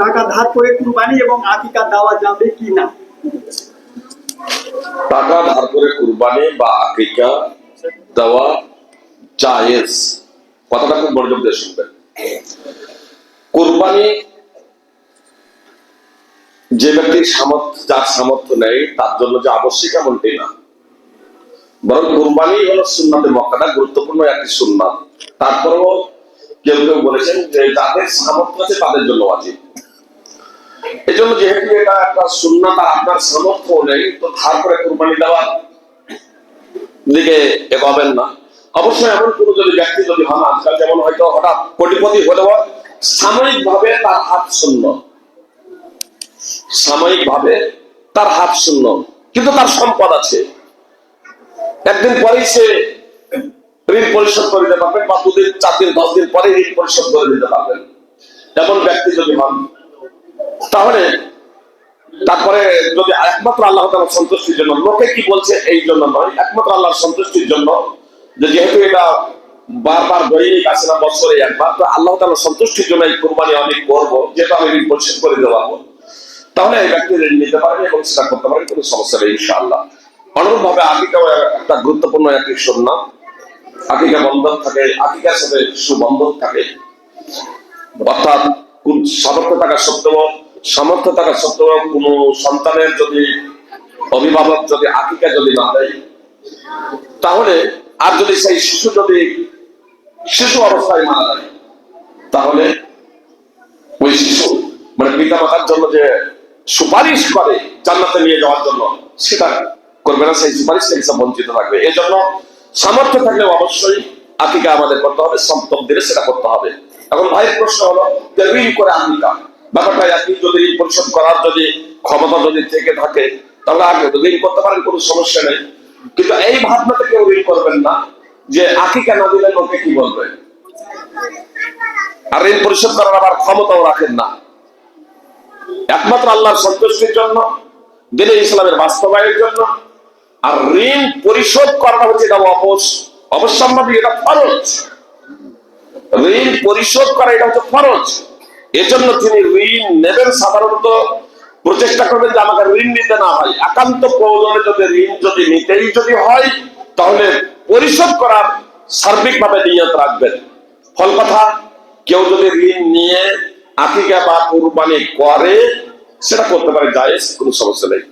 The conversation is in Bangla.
টাকা ধার করে কুরবানি এবং আকিকা দেওয়া যাবে কি না টাকা ধার করে কুরবানি বা আকিকা দেওয়া জায়েজ। কথাটা খুব মনোযোগ দিয়ে শুনবেন। কুরবানি যে ব্যক্তির সামর্থ্য, যার সামর্থ্য নেই, তার জন্য যে আবশ্যিক এমনটি না। বরং কুরবানি হলো সুন্নাতের মক্কাটা, গুরুত্বপূর্ণ একটি সুন্নাত। তারপরেও কেউ কেউ বলেছেন যে যাদের সামর্থ্য আছে তাদের জন্য আছে এই জন্য যেহেতু এটা একটা আপনার সামর্থ্য নেই, তো কুরবানি দেওয়ার দিকে না। অবশ্যই এমন যদি ব্যক্তি যদি হন, আজকাল যেমন হয়তো হঠাৎ কোটিপতি হলেও সাময়িক ভাবে তার হাত শূন্য। সাময়িক ভাবে তার হাত শূন্য। কিন্তু তার সম্পদ আছে। একদিন পরেই সে ঋণ পরিশোধ করে দিতে পারবেন বা দুদিন, চার দিন, দশ দিন পরে ঋণ পরিশোধ করে দিতে পারবেন এমন ব্যক্তি যদি তাহলে তারপরে যদি একমাত্র আল্লাহ তালার সন্তুষ্টির জন্য, লোকে কি বলছে এই জন্য নয়, একমাত্র আল্লাহর সন্তুষ্টির জন্য যে যেহেতু এটা বারবার দৈনিক আসে না, বছরে একবার, তো আল্লাহ তালার সন্তুষ্টির জন্য এই কোরবানি আমি করব যেটা আমি ঋণ পরিশোধ করে দেওয়া তাহলে এই ব্যক্তি ঋণ নিতে পারবে এবং সেটা করতে পারবে, কোনো সমস্যা নেই, ইনশাআল্লাহ। অনুরূপ ভাবে আকিকাও একটা গুরুত্বপূর্ণ একটি সন্না আকিকা বন্ধন থাকে, আকিকার সাথে সুবন্ধন থাকে। অর্থাৎ সতর্ক থাকা সত্ত্বেও সামর্থ্য থাকা সত্ত্বেও কোন সন্তানের যদি, অভিভাবক যদি আকিকা যদি না দেয়, তাহলে আর যদি সেই শিশু যদি শিশু অবস্থায় মারা যায়, তাহলে ওই শিশু মানে পিতা মাতার জন্য যে সুপারিশ করে জান্নাতে নিয়ে যাওয়ার জন্য, সেটা করবে না, সেই সুপারিশ থেকে সে বঞ্চিত থাকবে। এই জন্য সামর্থ্য থাকলে অবশ্যই আকিকা আমাদের করতে হবে সপ্তম দিনে সেটা করতে হবে। এখন ভাইয়ের প্রশ্ন হলো করে আকিকা। ব্যাপারটা একই যদি পরিশোধ করার যদি ক্ষমতা যদি থেকে থাকে, তাহলে আগে ঋণ করতে পারেন, কোনো সমস্যা নেই। কিন্তু এই কেউ ঋণ করবেন না, যে কি বলবে? আর ঋণ পরিশোধ করার আবার ক্ষমতাও রাখেন না। একমাত্র আল্লাহর সন্তুষ্টির জন্য, দিনে ইসলামের বাস্তবায়নের জন্য। আর ঋণ পরিশোধ করাটা হচ্ছে এটা অবস অবশ্যম্ভাবী এটা ফরজ। ঋণ পরিশোধ করা এটা হচ্ছে ফরজ। এজন্য তিনি ঋণ নেবেন সাধারণত প্রচেষ্টা করবেন যে আমাকে ঋণ নিতে না হয়। একান্ত প্রয়োজনে যদি ঋণ যদি নিতেই যদি হয়, তাহলে পরিশোধ করার সার্বিক ভাবে নিয়ত রাখবেন। ফল কথা, কেউ যদি ঋণ নিয়ে আকিকা বা কুরবানি করে, সেটা করতে পারে জায়েজ কোনো সমস্যা নেই।